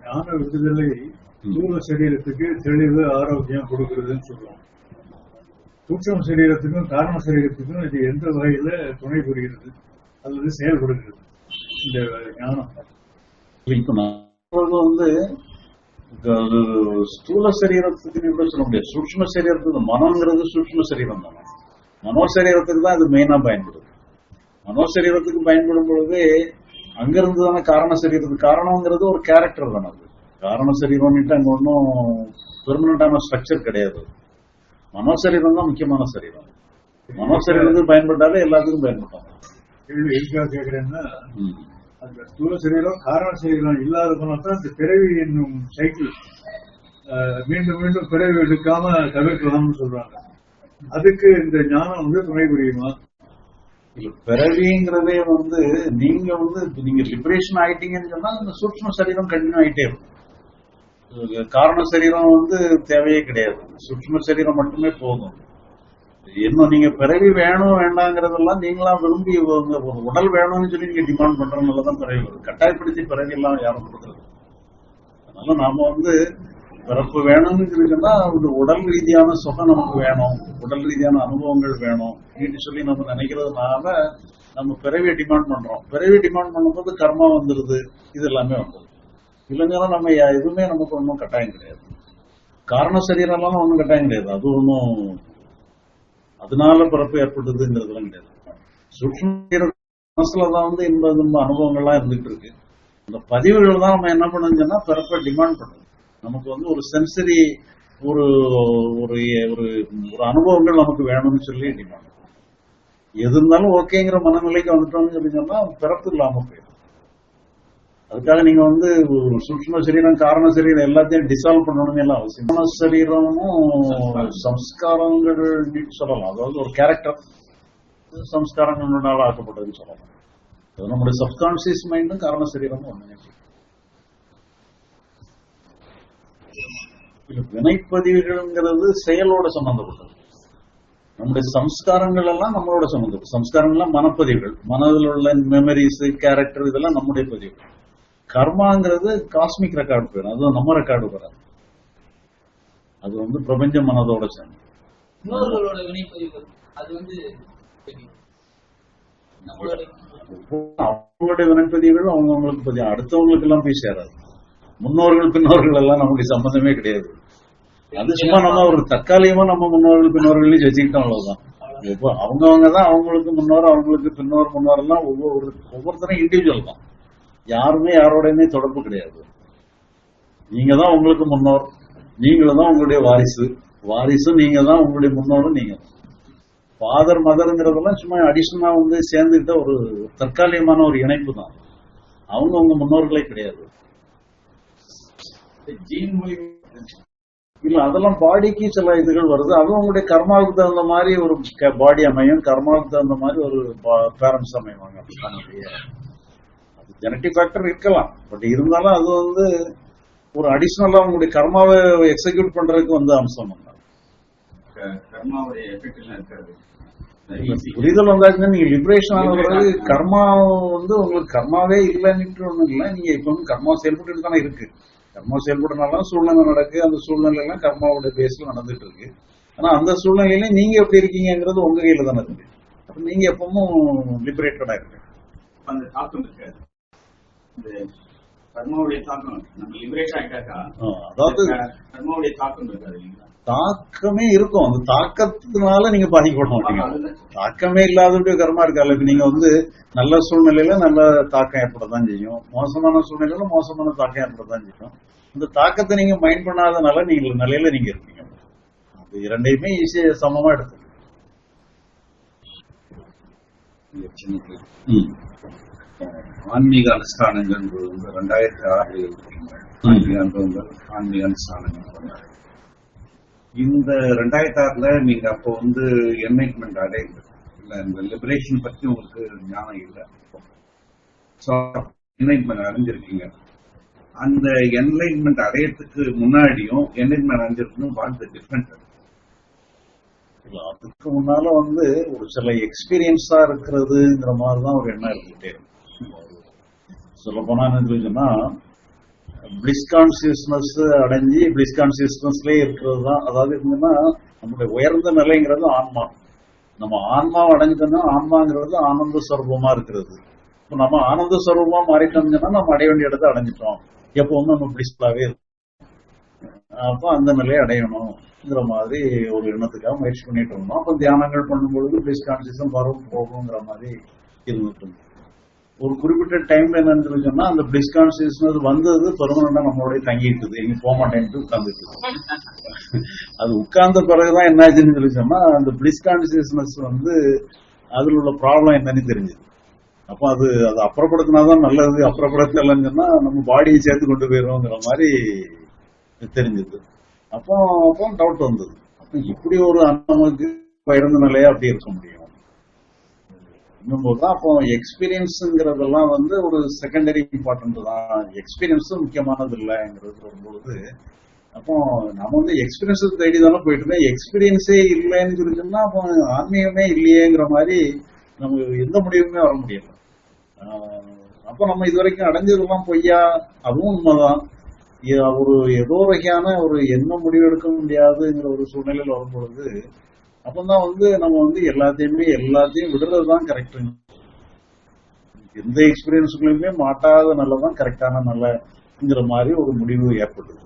ஞான விடுதலை ஸ்தூல சரீரத்துக்கு தெளிவு ஆரோக்கியம் கொடுக்கிறதுன்னு சொல்லுவோம் சூட்சம சரீரத்துக்கும் காரண சரீரத்துக்கும் இது எந்த வகையில துணை புரிகிறது? அல்லது செயல்படுகிறது? இந்த ஞானம். வந்து ஸ்தூல சரீரத்துக்கு கூட சொல்ல முடியாது. சூக்ஷ்ம சரீரத்துக்கு மனம்ங்கிறது சூக்ஷ்ம சரீரம் தானே. மனோ சரீரத்துக்கு தான் அது மெயினா பயன்படுது. மனோ சரீரத்துக்கு பயன்படும் பொழுது அங்கிருந்து தானே காரண சரீரத்துக்கு காரணம்ங்கிறது ஒரு கேரக்டர் தானே அது. காரண சரீரம்னுட்டு அங்க ஒன்றும் பெர்மனண்டான ஸ்ட்ரக்சர் கிடையாது. மனோ சரீரம் தான் முக்கியமான சரீரம். மனோ சரீரத்துக்கு பயன்பட்டாலே எல்லாத்துக்கும் பயன்பட்டாங்க கேள்வி எதுக்காக கேட்கிறேன்னா அந்த ஸ்தூல சரீரம் காரண சரீரம் இல்லாத தான் இந்த பிறவி என்னும் சைக்கிள் மீண்டும் மீண்டும் பிறவி எடுக்காம தவிர்க்கலாம்னு சொல்றாங்க. அதுக்கு இந்த ஞானம் வந்து துணை புரியுமா? பிறவிங்கிறதே வந்து நீங்க வந்து நீங்க லிபரேஷன் ஆயிட்டீங்கன்னு சொன்னா இந்த சூட்சம சரீரம் கண்டினியூ ஆயிட்டே இருக்கும். காரண சரீரம் வந்து தேவையே கிடையாது. சூக்ஷ்ம சரீரம் மட்டுமே போதும். இன்னும் நீங்க பிறவி வேணும் வேண்டாங்கிறதெல்லாம் நீங்களா விரும்பி ஒரு உடல் வேணும்னு சொல்லி நீங்க டிமாண்ட் பண்றதுனாலதான் பிறவி வருது. கட்டாயப்படுத்தி பிறவி எல்லாம் யாரும் கொடுக்குறது அதனால நாம வந்து பிறப்பு வேணும்னு சொல்லி ஒரு உடல் ரீதியான சுகம் நமக்கு வேணும். உடல் ரீதியான அனுபவங்கள் வேணும். அப்படின்னு சொல்லி நம்ம நினைக்கிறதுனால நம்ம பிறவியை டிமாண்ட் பண்றோம். பிறவி டிமாண்ட் பண்ணும்போது கர்மா வந்துருது. இது எல்லாமே வந்துருது இல்லைங்கன்னா நம்ம எதுவுமே நமக்கு ஒன்றும் கட்டாயம் கிடையாது. காரண சரீரம்லாம் ஒன்றும் கட்டாயம் கிடையாது. அது ஒன்றும் அதனால பிறப்பு ஏற்பட்டதுங்கிறதுலாம் கிடையாது. சூக்ஷ்ம சரீர மனசுல தான் வந்து இன்ப இன்ப அனுபவங்கள்லாம் இருந்துட்டு இருக்கு. இந்த பதிவுகள் தான் நம்ம என்ன பண்ணுங்கன்னா பிறப்பை டிமாண்ட் பண்ணுறது நமக்கு வந்து ஒரு சென்சரி ஒரு ஒரு ஒரு ஒரு அனுபவங்கள் நமக்கு வேணும்னு சொல்லி டிமாண்ட் எது இருந்தாலும் ஓகேங்கிற மனநிலைக்கு வந்துட்டோம்னு சொல்லி சொன்னா பிறப்பு இல்லாம போயிடும். அதுக்காக நீங்க வந்து ஒரு சூக்ஷ்ம சரீரம் காரண சரீரம் எல்லாத்தையும் டிசால்வ் பண்ணணும்னு எல்லாம் அவசியம் சரீரமும் சம்ஸ்காரங்கள் சொல்லலாம். அதாவது ஒரு கேரக்டர் சம்ஸ்காரங்கள் ஆக்கப்பட்டதுன்னு சொல்லலாம். அது நம்முடைய சப்கான்சியஸ் மைண்டும் காரண சரீரமும் ஒன்று வினைப்பதிவுகள்ங்கிறது செயலோட சம்பந்தப்பட்டது. நம்முடைய சம்ஸ்காரங்கள் எல்லாம் நம்மளோட சம்பந்தப்பட்டது. சம்ஸ்காரங்கள்லாம் மனப்பதிவுகள். மனதில் உள்ள மெமரிஸ் கேரக்டர் இதெல்லாம் நம்முடைய பதிவுகள் கர்மாங்கிறது காஸ்மிக் ரெக்கார்டு போயிடும். அது நம்ம ரெக்கார்டு வராது அது வந்து பிரபஞ்ச மனதோட சேர்ந்து. அவங்களுடைய வினைப்பதிவுகள் அவங்கவுங்களுக்கு பதிவு அடுத்தவங்களுக்கு எல்லாம் போய் சேராது. முன்னோர்கள் பின்னோர்கள் எல்லாம் நம்மளுடைய சம்பந்தமே கிடையாது. அது சும்மா நம்ம ஒரு தற்காலிகமா நம்ம முன்னோர்கள் பின்னோர்களையும் வச்சுக்கிட்டோம் அவ்வளவுதான். இப்போ அவங்கவங்க தான் அவங்களுக்கு முன்னோர் அவங்களுக்கு பின்னோர் முன்னோர் எல்லாம் ஒவ்வொரு ஒவ்வொருத்தரும் இண்டிவிஜுவல் தான். யாருமே யாரோடையுமே தொடர்பு கிடையாது. நீங்க தான் உங்களுக்கு முன்னோர் நீங்களும் தான் உங்களுடைய வாரிசு. வாரிசும் நீங்க தான் உங்களுடைய முன்னோரும் நீங்க. தான் ஃபாதர் மதருங்கிறதெல்லாம் சும்மா அடிஷனலா வந்து சேர்ந்துக்கிட்ட ஒரு தற்காலிகமான ஒரு இணைப்பு தான். அவங்க உங்க முன்னோர்களே கிடையாது. ஜீன் இல்ல அதெல்லாம் பாடிக்கு சில இதுகள் வருது. அதுவும் உங்களுடைய கர்மாவுக்கு தகுந்த மாதிரி ஒரு பாடி அமையும். கர்மாவுக்கு தகுந்த மாதிரி ஒரு பேரண்ட்ஸ் அமைவாங்க. அது ஜெனட்டிக் ஃபேக்டர் இருக்கலாம். பட் இருந்தாலும் அது வந்து ஒரு அடிஷ்னலா உங்களுடைய கர்மாவை எக்ஸிக்யூட் பண்றதுக்கு வந்து அம்சம் புரிதல் வந்தாச்சுன்னா நீங்க லிபரேஷன் ஆன பிறகு கர்மா வந்து உங்களுக்கு கர்மாவே இல்லைன்னு ஒண்ணும் இல்லை. நீங்க இப்ப வந்து கர்மா செயல்பட்டு தானே இருக்கு. கர்மா செயல்படுறதுனால சூழ்நிலை நடக்கு. அந்த சூழ்நிலை எல்லாம் கர்மாவோட பேஸ்ல நடந்துட்டு இருக்கு ஆனா அந்த சூழ்நிலையில நீங்க எப்படி இருக்கீங்கிறது உங்க கையில தானே இருக்கு. அப்ப நீங்க எப்பவும் லிபரேட்டடா இருக்கு அந்த தாக்கம் இருக்காது. கர்மாவுடைய தாக்கம் நம்ம லிபரேட் ஆயிட்டாக்கா அதாவது கர்மாவுடைய தாக்கம் இருக்காது இல்லைங்களா? தாக்கமே இருக்கும். அந்த தாக்கத்தினால நீங்க பாதிக்கப்பட மாட்டீங்க. தாக்கமே இல்லாதபடி கர்மா இருக்காது. இப்ப நீங்க வந்து நல்ல சூழ்நிலையில நல்ல தாக்கம் ஏற்படத்தான் செய்யும். மோசமான சூழ்நிலையில மோசமான தாக்கம் ஏற்படத்தான் செய்யும். இந்த தாக்கத்தை நீங்க மைண்ட் பண்ணாதனால நீங்க நிலையில நீங்க இருப்பீங்க. அது இரண்டையுமே ஈஸியா சமமா எடுத்து ம். ஆன்மீக அனுஷ்டானங்கள் வந்து ரெண்டாயிரத்தி ஆறு ஆன்மீக அனுபவங்கள் ஆன்மீக அனுஷ்டானங்கள். இந்த ரெண்டாயிரத்தி ஆறுல நீங்க அப்போ வந்து என்லைட்மெண்ட் அடையுது இல்ல இந்த லிபரேஷன் பத்தி உங்களுக்கு ஞானம் இல்லை. ஸோ என்லைட்மெண்ட் அடைஞ்சிருக்கீங்க அந்த என்லைட்மெண்ட் அடையறதுக்கு முன்னாடியும் என்லைட்மெண்ட் அடைஞ்சிருக்கணும் வாட் டிஃப்ரெண்ட் அதுக்கு முன்னால வந்து ஒரு சில எக்ஸ்பீரியன்ஸா இருக்கிறதுங்கிற மாதிரி தான் ஒரு எண்ணம் இருந்துட்டே இருக்கும் சொல்ல போனா என்ன சொல்லி சொன்னா பிளிஸ் கான்சியஸ்னஸ் அடைஞ்சு பிளிஸ் கான்சியஸ்னஸ்லயே இருக்கிறது தான் அதாவது என்னன்னா நம்முடைய உயர்ந்த நிலைங்கிறது ஆன்மா. நம்ம ஆன்மாவை அடைஞ்சோம்னா ஆன்மாங்கிறது ஆனந்த சுரூபமா இருக்கிறது. இப்போ நம்ம ஆனந்த சுரூபமா மாறிட்டோம்னா நம்ம அடைய வேண்டிய இடத்தை அடைஞ்சிட்டோம். எப்பவுமே நம்ம பிளிஸ்ஃபுல்லாவே இருக்கும் அப்போ அந்த நிலையை அடையணும்ங்கிற மாதிரி ஒரு எண்ணத்துக்காக முயற்சி பண்ணிட்டு இருந்தோம். அப்போ தியானங்கள் பண்ணும்பொழுது பிளிஸ் கான்சியஸும் வரும் போகுங்கிற மாதிரி இருந்துட்டு இருந்தோம். ஒரு குறிப்பிட்ட டைம்ல என்னன்னு சொல்லி சொன்னா அந்த பிளிஸ் கான்சியஸ்னஸ் வந்தது பெர்மனண்டா நம்மளோட தங்கிட்டுது எங்க போக மாட்டேன்ட்டு உட்கார்ந்துட்டு அது உட்கார்ந்த பிறகுதான் என்னாச்சுன்னு சொல்லி சொன்னா அந்த பிளிஸ் கான்சியஸ்னஸ் வந்து அதுல உள்ள ப்ராப்ளம் என்னன்னு தெரிஞ்சது. அப்போ அது அது அப்புறப்படுத்தினாதான் நல்லது அப்புறப்படுத்தலைன்னு சொன்னா நம்ம பாடியை சேர்த்து கொண்டு போயிருவோங்கிற மாதிரி தெரிஞ்சது. அப்போ அப்போ டவுட் வந்தது. அப்போ இப்படி ஒரு நமக்கு உயர்ந்த நிலையா அப்படி இருக்க முடியும். இன்னும்போது தான் அப்போ எக்ஸ்பீரியன்ஸுங்கிறதெல்லாம் வந்து ஒரு செகண்டரி இம்பார்ட்டன்ட் தான். எக்ஸ்பீரியன்ஸும் முக்கியமானது இல்லைங்கிறது வரும்பொழுது அப்போ நம்ம வந்து எக்ஸ்பீரியன்ஸ் தேடி தானே போயிட்டு இருந்தோம் எக்ஸ்பீரியன்ஸே இல்லைன்னு சொல்லி சொன்னா அப்போ ஆன்மீகமே இல்லையேங்கிற மாதிரி நம்ம எந்த முடிவுமே வர முடியல. அப்போ நம்ம இது வரைக்கும் அடைஞ்சதெல்லாம் பொய்யா? அதுவும் உண்மைதான். ஒரு ஏதோ வகையான ஒரு என்ன முடிவு எடுக்க முடியாதுங்கிற ஒரு சூழ்நிலையில் வரும்பொழுது அப்பதான் வந்து நம்ம வந்து எல்லாத்தையுமே எல்லாத்தையும் விடுறது தான் கரெக்ட் எந்த எக்ஸ்பீரியன்ஸுக்குள்ளயுமே மாட்டாத நல்லதான் கரெக்டான நல்லங்கிற மாதிரி ஒரு முடிவு ஏற்படுது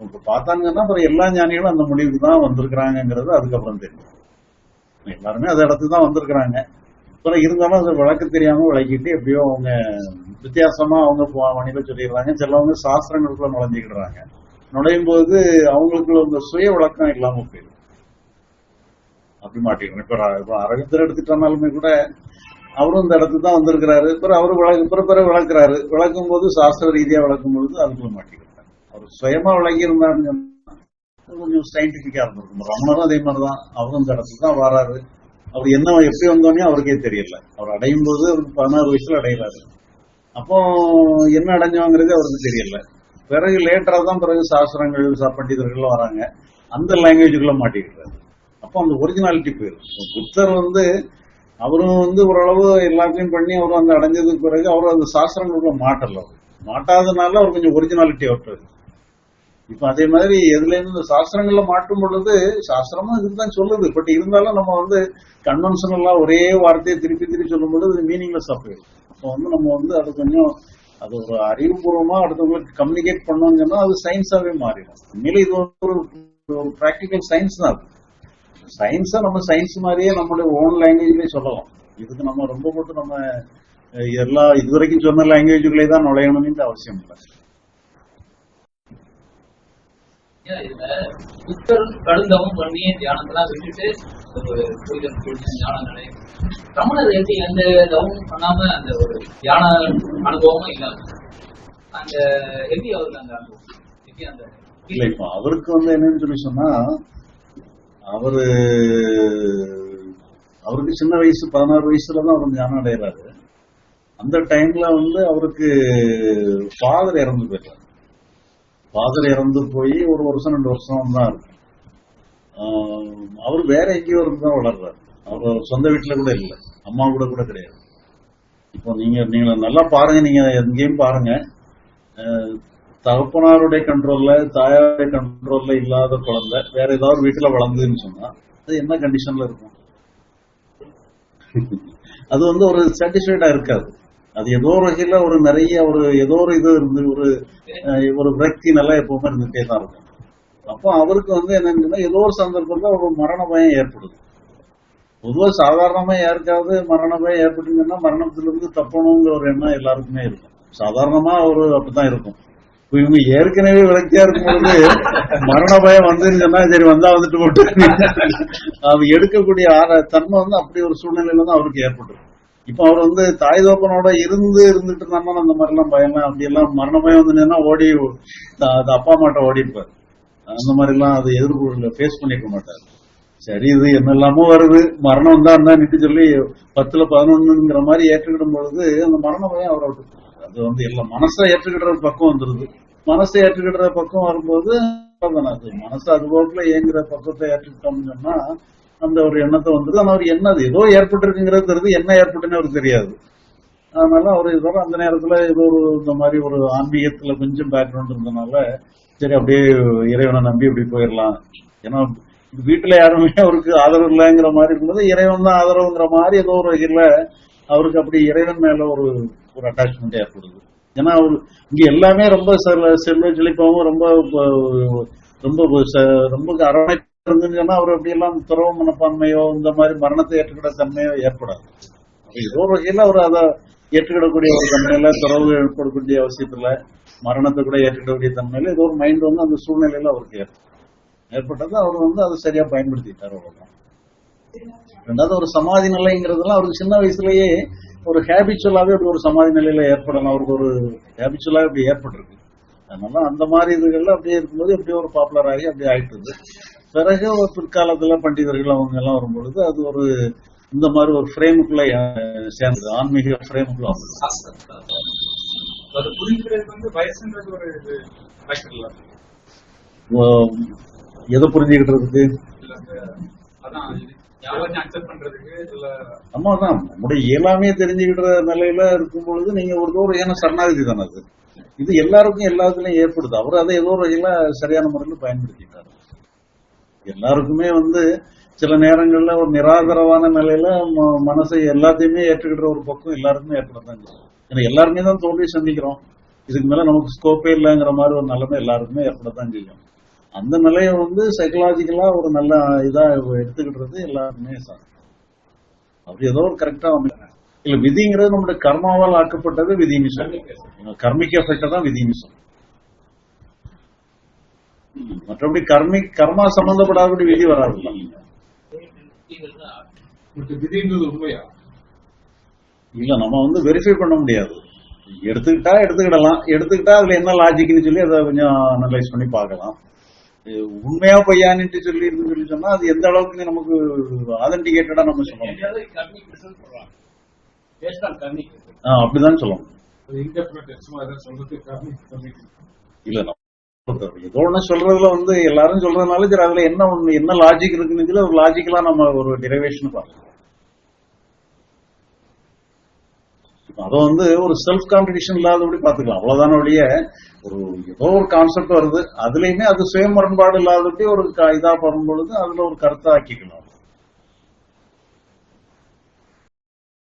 இப்ப பார்த்தாங்கன்னா அப்புறம் எல்லா ஞானிகளும் அந்த முடிவுக்கு தான் வந்திருக்கிறாங்கிறது அதுக்கப்புறம் தெரியும். எல்லாருமே அந்த இடத்துக்கு தான் வந்திருக்கிறாங்க. அப்புறம் இருந்தாலும் அது விளக்கு தெரியாம விளக்கிட்டு எப்படியோ அவங்க வித்தியாசமா அவங்க போ- வணிக சொல்லிடுறாங்க. சிலவங்க சாஸ்திரங்களுக்குள்ள நுழைஞ்சுக்கிடுறாங்க. நுழையும் போது அவங்களுக்குள்ள உங்க சுய விளக்கம் இல்லாம போயிடும். அப்படி மாட்டிக்கணும். இப்ப அரவிந்தர் எடுத்துட்டோம்னாலுமே கூட அவரும் இந்த இடத்துக்கு தான் வந்திருக்கிறாரு. பிறகு அவரு விளக்கு பிற பிற விளக்குறாரு விளக்கும் போது சாஸ்திர ரீதியா விளக்கும் பொழுது அதுக்குள்ள மாட்டிக்கிறாரு அவர் சுயமா விளக்கி இருந்தாருன்னு கொஞ்சம் சயின்டிபிக்கா இருந்திருக்கும். ரமணரும் அதே மாதிரிதான். அவரும் இந்த இடத்துக்கு தான் வராரு. அவர் என்ன எப்படி வந்தோன்னே அவருக்கே தெரியல. அவர் அடையும் போது அவருக்கு பதினாறு வயசுல அடையிறாரு. அப்போ என்ன அடைஞ்சோங்கிறது அவருக்கு தெரியல. பிறகு லேட்டரா தான் பிறகு சாஸ்திரங்கள் பண்டிதர்கள் வராங்க. அந்த லாங்குவேஜுக்குள்ள மாட்டிக்கிறாரு அப்போ அந்த ஒரிஜினாலிட்டி போயிடும் புத்தர் வந்து அவரும் வந்து ஓரளவு எல்லாத்தையும் பண்ணி அவரும் அந்த அடைஞ்சதுக்கு பிறகு அவர் அந்த சாஸ்திரங்களுக்குள்ள மாட்டல அவர். மாட்டாதனால அவர் கொஞ்சம் ஒரிஜினாலிட்டி அவர்கிட்ட இப்ப அதே மாதிரி எதுல இருந்து இந்த சாஸ்திரங்கள்ல மாட்டும் பொழுது சாஸ்திரமும் இதுதான் சொல்லுது. பட் இருந்தாலும் நம்ம வந்து கன்வென்ஷனலா ஒரே வார்த்தையை திருப்பி திருப்பி சொல்லும் பொழுது மீனிங்லெஸ் போயிடும் அப்போ வந்து நம்ம வந்து அது கொஞ்சம் அது ஒரு அறிவுபூர்வமா அடுத்தவங்களுக்கு கம்யூனிகேட் பண்ணோம்னு சொன்னா அது சயின்ஸாவே மாறிடும். உண்மையில இது ஒரு ஒரு ப்ராக்டிக்கல் சயின்ஸ் தான் அது. சயின்ஸை நம்ம சயின்ஸ் மாதிரியே நம்மளுடைய ஓன் லாங்குவேஜ்லயே சொல்லலாம். இதுக்கு நம்ம ரொம்ப போட்டு நம்ம எல்லா இதுவரைக்கும் சொன்ன லாங்குவேஜுகளே தான் நுழையணும்னு அவசியம் இல்லை. புத்தர் கடுந்தவம் பண்ணி தியானத்தெல்லாம் விட்டுட்டு ஒரு புரிதல் புரிஞ்ச ஞானம் நிலை ரமணர் எப்படி எந்த தவமும் பண்ணாம அந்த ஒரு தியான அனுபவமும் இல்லாம அந்த எப்படி அவருக்கு அந்த அனுபவம்? எப்படி அந்த இல்ல இப்ப அவருக்கு வந்து என்னன்னு சொல்லி சொன்னா அவரு அவருக்கு சின்ன வயசு பதினாறு வயசுல தான் அவர் ஞானம் அடைகிறாரு. அந்த டைம்ல வந்து அவருக்கு ஃபாதர் இறந்து போயிட்டார். ஃபாதர் இறந்து போய் ஒரு வருஷம் ரெண்டு வருஷம் தான் இருக்கு. அவர் வேற எங்கேயோ இருந்து தான் வளர்றாரு. அவர் சொந்த வீட்டுல கூட இல்லை. அம்மா கூட கூட கிடையாது. இப்போ நீங்க நீங்க நல்லா பாருங்க நீங்க எங்கேயும் பாருங்க. தகப்பனாருடைய கண்ட்ரோல்ல தாயாருடைய கண்ட்ரோல்ல இல்லாத குழந்தை வேற ஏதாவது வீட்டுல வளர்ந்ததுன்னு சொன்னா அது என்ன கண்டிஷன்ல இருக்கும்? அது வந்து ஒரு சாட்டிஸ்ஃபைடா இருக்காது. அது ஏதோ ஒரு வகையில ஒரு நிறைய ஒரு ஏதோ ஒரு இது இருந்து ஒரு ஒரு விரக்தி நல்லா எப்பவுமே இருந்துட்டே தான் இருக்கும். அப்போ அவருக்கு வந்து என்னன்னா ஏதோ ஒரு சந்தர்ப்பத்துல ஒரு மரண பயம் ஏற்படுது. பொதுவாக சாதாரணமா யாருக்காவது மரண பயம் ஏற்பட்டுங்கன்னா மரணத்திலிருந்து தப்பணுங்கிற ஒரு எண்ணம் எல்லாருக்குமே இருக்கும். சாதாரணமா ஒரு அப்படித்தான் இருக்கும். இவங்க ஏற்கனவே விளக்கியா இருக்கும்போது மரண பயம் வந்துன்னு சொன்னா சரி வந்தா வந்துட்டு போட்டு. அவர் எடுக்கக்கூடிய தன்மை வந்து அப்படி ஒரு சூழ்நிலையில தான் அவருக்கு ஏற்பட்டுரும் இப்ப அவர் வந்து தாய் தோப்பனோட இருந்து இருந்துட்டு இருந்தாலும் அந்த மாதிரி எல்லாம் பயமே அப்படி எல்லாம் மரண பயம் வந்து ஓடி அது அப்பா அம்மாட்ட ஓடி இருப்பார் அந்த மாதிரி எல்லாம் அது எதிர்கொள்ள ஃபேஸ் பண்ணிக்க மாட்டார். சரி இது என்னெல்லாமோ வருது. மரணம் தான் நிட்டு சொல்லி பத்துல பதினொன்னுங்கிற மாதிரி ஏற்றுக்கிடும் பொழுது அந்த மரண பயம் அவரை விட்டு அது வந்து எல்லாம் மனசை ஏற்றுக்கிடுற பக்கம் வந்துருது. மனசை ஏற்றுக்கிடுற பக்கம் வரும்போது அது. மனசு அது போட்டுல இயங்குற பக்கத்தை ஏற்றுக்கிட்டோம்னு சொன்னா அந்த ஒரு எண்ணத்தை வந்துருது. ஆனா அவர் என்னது? ஏதோ ஏற்பட்டிருக்குங்கிறது தெரியுது. என்ன ஏற்பட்டுன்னு அவருக்கு தெரியாது. அதனால அவர் இதோட அந்த நேரத்துல ஏதோ ஒரு இந்த மாதிரி ஒரு ஆன்மீகத்துல கொஞ்சம் பேக்ரவுண்ட் இருந்தனால சரி அப்படியே இறைவனை நம்பி இப்படி போயிடலாம். ஏன்னா வீட்டுல யாருமே அவருக்கு ஆதரவு இல்லைங்கிற மாதிரி இருக்கும்போது இறைவன் தான் ஆதரவுங்கிற மாதிரி ஏதோ ஒரு வகையில அவருக்கு அப்படி இறைவன் மேல ஒரு ஒரு அட்டாச்மெண்ட் ஏற்படுது ஏன்னா அவர் இங்க எல்லாமே ரொம்ப செல்வ செழிப்பாகவும் ரொம்ப ரொம்ப ச- ரொம்ப அரவணைப்பு இருந்துன்னு சொன்னா அவர் அப்படி எல்லாம் துறவு மனப்பான்மையோ இந்த மாதிரி மரணத்தை ஏற்றுக்கிற தன்மையோ ஏற்படாது. ஏதோ ஒரு வகையில அவர் அதை ஏற்றுக்கிடக்கூடிய ஒரு தன்மையில துறவு ஏற்படக்கூடிய அவசியத்துல மரணத்தை கூட ஏற்றுக்கிடக்கூடிய தன்மையில ஏதோ ஒரு மைண்ட் வந்து அந்த சூழ்நிலையில அவருக்கு ஏற்படும் ஏற்பட்டது அவர் வந்து அதை சரியா பயன்படுத்திட்டார் அவ்வளவுதான். ரெண்டாவது ஒரு சமாதி நிலைங்கிறதுலாம் அவருக்கு சின்ன வயசுலயே ஒரு ஹேபிச்சுவலாவே அப்படி ஒரு சமாதி நிலையில ஏற்படலாம். அவருக்கு ஒரு ஹேபிச்சுவலாக இப்படி ஏற்பட்டிருக்கு. அதனால அந்த மாதிரி இதுகள்லாம் அப்படியே இருக்கும்போது எப்படியோ ஒரு பாப்புலர் ஆகி அப்படியே ஆயிட்டு பிறகு ஒரு பிற்காலத்துல பண்டிதர்கள் அவங்க எல்லாம் வரும்பொழுது அது ஒரு இந்த மாதிரி ஒரு ஃப்ரேமுக்குள்ள சேர்ந்தது. ஆன்மீக ஃப்ரேமுக்குள்ள வந்தது. அது புரிஞ்சுக்கிறதுக்கு வந்து வயசுன்றது ஒரு எதை புரிஞ்சுக்கிட்டதுக்கு இல்ல ஆமாதான். நம்முடைய தெரிஞ்சுக்கிற நிலையில இருக்கும் பொழுது நீங்க ஒரு தூரம் ஏன்னா சரணாகதி தானே அது. இது எல்லாருக்கும் எல்லாத்துலயும் ஏற்படுது. அவர் அதை ஏதோ ஒரு வகையில சரியான முறையில் பயன்படுத்திட்டாரு. எல்லாருக்குமே வந்து சில நேரங்கள்ல ஒரு நிராதரவான நிலையில ம- மனசை எல்லாத்தையுமே ஏற்றுக்கிற ஒரு பக்கம் எல்லாருக்குமே ஏற்படத்தான் செய்யும் ஏன்னா எல்லாருமே தான் தோல்வி சந்திக்கிறோம். இதுக்கு மேல நமக்கு ஸ்கோப்பே இல்லைங்கிற மாதிரி ஒரு நிலைமை எல்லாருக்குமே ஏற்படத்தான் செய்யும். அந்த நிலையை வந்து சைக்கலாஜிக்கலா ஒரு நல்ல இதா எடுத்துக்கிட்டது எல்லாருக்குமே சார். அப்படி ஏதோ ஒரு கரெக்டா இல்ல விதிங்கிறது நம்முடைய கர்மாவால் ஆக்கப்பட்டது விதிமிசம் கர்மிக் எஃபெக்ட் தான் விதிமிசம் மற்றபடி கர்மி கர்மா சம்பந்தப்படாத விதி வராது. இல்ல நம்ம வந்து வெரிஃபை பண்ண முடியாது. எடுத்துக்கிட்டா எடுத்துக்கிடலாம். எடுத்துக்கிட்டா அதுல என்ன லாஜிக்னு சொல்லி அதை கொஞ்சம் அனலைஸ் பண்ணி பார்க்கலாம். உண்மையா பொய்யான்னுட்டு சொல்லி சொல்லி சொன்னா அது எந்த அளவுக்கு நமக்கு ஆதென்டிகேட்டடா நம்ம சொல்லணும் அப்படிதான் சொல்லணும் இல்ல ஏதோ ஒண்ணு சொல்றதுல வந்து எல்லாரும் சொல்றதுனால சரி அதுல என்ன ஒண்ணு என்ன லாஜிக் இருக்குன்னு ஒரு லாஜிக்கலா நம்ம ஒரு டெரிவேஷன் பார்க்கலாம் இப்ப அதை வந்து ஒரு செல்ஃப் கான்ட்ரடிக்ஷன் இல்லாதபடி பாத்துக்கலாம் அவ்வளவுதான ஒழிய ஒரு ஏதோ ஒரு கான்செப்ட் வருது. அதுலயுமே அது சுய முரண்பாடு இல்லாதபடி ஒரு க- இதா பண்ணும் பொழுது அதுல ஒரு கருத்தை ஆக்கிக்கலாம்.